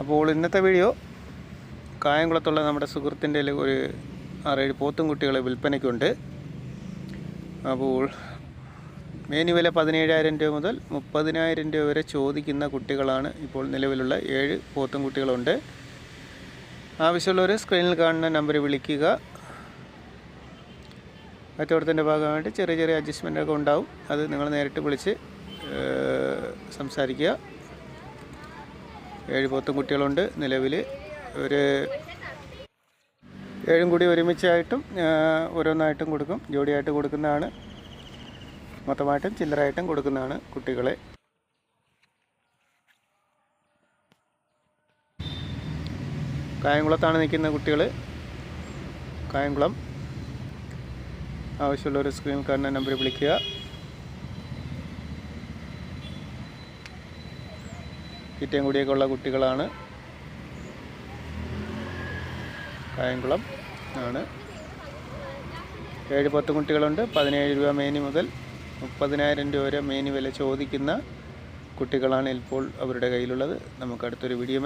അപ്പോൾ ഇന്നത്തെ വീഡിയോ കായംകുളത്തുള്ള നമ്മുടെ സുഹൃത്തിന്റെ ഒരു ആറേഴ് പോത്തും കുട്ടികളെ വിൽപ്പനയ്ക്കുണ്ട്. അപ്പോൾ മേനു വില പതിനേഴായിരം രൂപ മുതൽ മുപ്പതിനായിരം രൂപ വരെ ചോദിക്കുന്ന കുട്ടികളാണ് ഇപ്പോൾ നിലവിലുള്ള ഏഴ് പോത്തും കുട്ടികളുണ്ട്. ആവശ്യമുള്ളവർ സ്ക്രീനിൽ കാണുന്ന നമ്പർ വിളിക്കുക. കച്ചവടത്തിന്റെ ഭാഗമായിട്ട് ചെറിയ ചെറിയ അഡ്ജസ്റ്റ്മെന്റൊക്കെ ഉണ്ടാവും. അത് നിങ്ങൾ നേരിട്ട് വിളിച്ച് സംസാരിക്കുക. ഏഴ് പോത്തും കുട്ടികളുണ്ട് നിലവിൽ ഒരു ഏഴും കൂടി ഒരുമിച്ചായിട്ടും ഓരോന്നായിട്ടും കൊടുക്കും. ജോഡിയായിട്ട് കൊടുക്കുന്നതാണ്. മൊത്തമായിട്ടും ചില്ലറായിട്ടും കൊടുക്കുന്നതാണ് കുട്ടികളെ. കായംകുളത്താണ് നിൽക്കുന്ന കുട്ടികൾ കായംകുളം. ആവശ്യമുള്ളവർ സ്ക്രീൻ കാണുന്ന നമ്പർ വിളിക്കുക. തീറ്റയും കൂടിയൊക്കെ ഉള്ള കുട്ടികളാണ്. കായംകുളം ആണ്. ഏഴ് പത്ത് കുട്ടികളുണ്ട്. പതിനേഴ് രൂപ മേനി മുതൽ മുപ്പതിനായിരം രൂപ വരെ മേനി വില ചോദിക്കുന്ന കുട്ടികളാണ് ഇപ്പോൾ അവരുടെ കയ്യിലുള്ളത്. നമുക്ക് അടുത്തൊരു വീഡിയോ